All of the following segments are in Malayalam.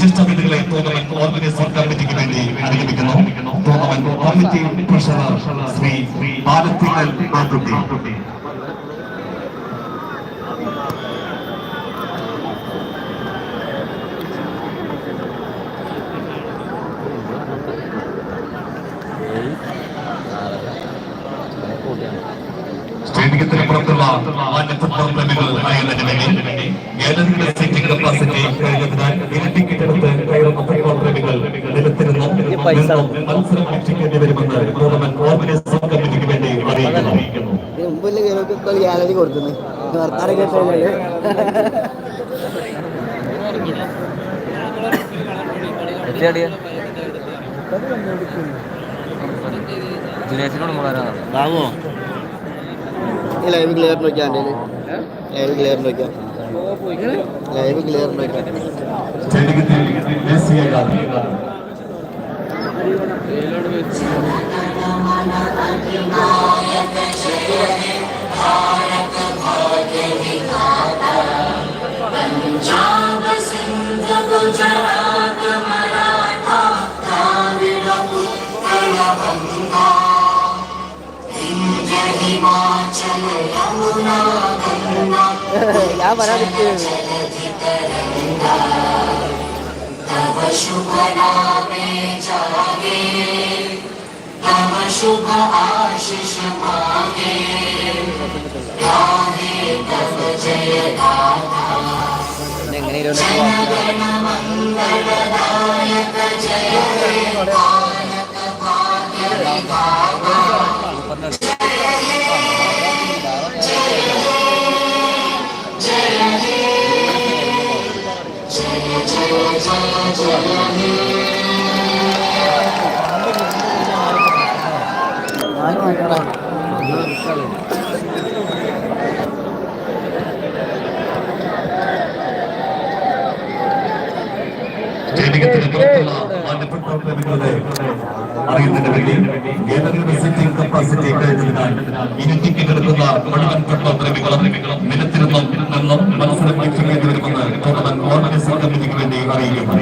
വിശിഷ്ട അതിഥികളെ ടൂർണമെന്റ് ഓർഗനൈസർ കമ്മിറ്റിക്ക് വേണ്ടി അനുഗമിക്കുന്നു. Tournament committee treasurer Shri Balathinkal Mathutty സ്റ്റേഡിയത്തിന് പുറത്തുള്ള മാന്യ ഫുട്ബോൾ പ്രേമികൾ വേണ്ടി ഗാലറിയുടെ സീറ്റിംഗ് കപ്പാസിറ്റി കഴിഞ്ഞതിനാൽ ഇരട്ടി കെട്ടിടത്ത് കയറുന്ന ഫുട്ബോൾ പ്രേമികൾ നിന്നും മത്സരം വീക്ഷിക്കേണ്ടി വരുമെന്ന് ടൂർണമെന്റ് ഓർഗനൈസർ കമ്മിറ്റിക്ക് വേണ്ടി അറിയിക്കുന്നു. മുമ്പില്ല കേരളത്തിൽ ഗ്യാലറി കൊടുക്കുന്നു വർത്താനം കേട്ടല്ലേ ബാബു ഈ ലൈവ് ക്ലിയർ നോക്കിയാൽ ലൈവ് ക്ലിയർ നോക്കിയാൽ ലൈവ് ക്ലിയർ നോക്കിയാൽ ಯಾವ ಬರ ಬಿಟ್ಟು शुभ नामे जा মাগে তোমার শুভ আশিস মাগে রাধে তব জয় রাধা জনগণ মঙ্গলদায়ক জয় হে মানক ভাগ্য বিধাতা Thank you. സ്റ്റേഡിയത്തിന് പുറത്തുള്ള പ്രേമികളുടെ അറിയുന്നതിന് വേണ്ടി ഗാലറിയുടെ സീറ്റിംഗ് കപ്പാസിറ്റി കഴിഞ്ഞതിനാൽ ഇരട്ടിക്ക് കിടക്കുന്ന മുഴുവൻ ഫുട്ബോൾ പ്രേമികളും നിലത്തിരുന്നും നിന്നും മത്സരം വീക്ഷിക്കേണ്ടി വരുമെന്ന് ടൂർണമെന്റ് ഓർഗനൈസർ കമ്മിറ്റിക്ക് വേണ്ടി അറിയിക്കുന്നു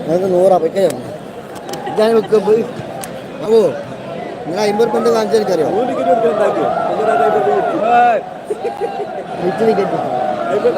ഞങ്ങൾക്ക് നൂറാ പറ്റേ ഞാൻ വെക്കുമ്പോൾ ബാബു നിങ്ങൾ അമ്പത് പണ്ട് കാണിച്ചാൽ എനിക്കറിയോ. ടിക്കറ്റ്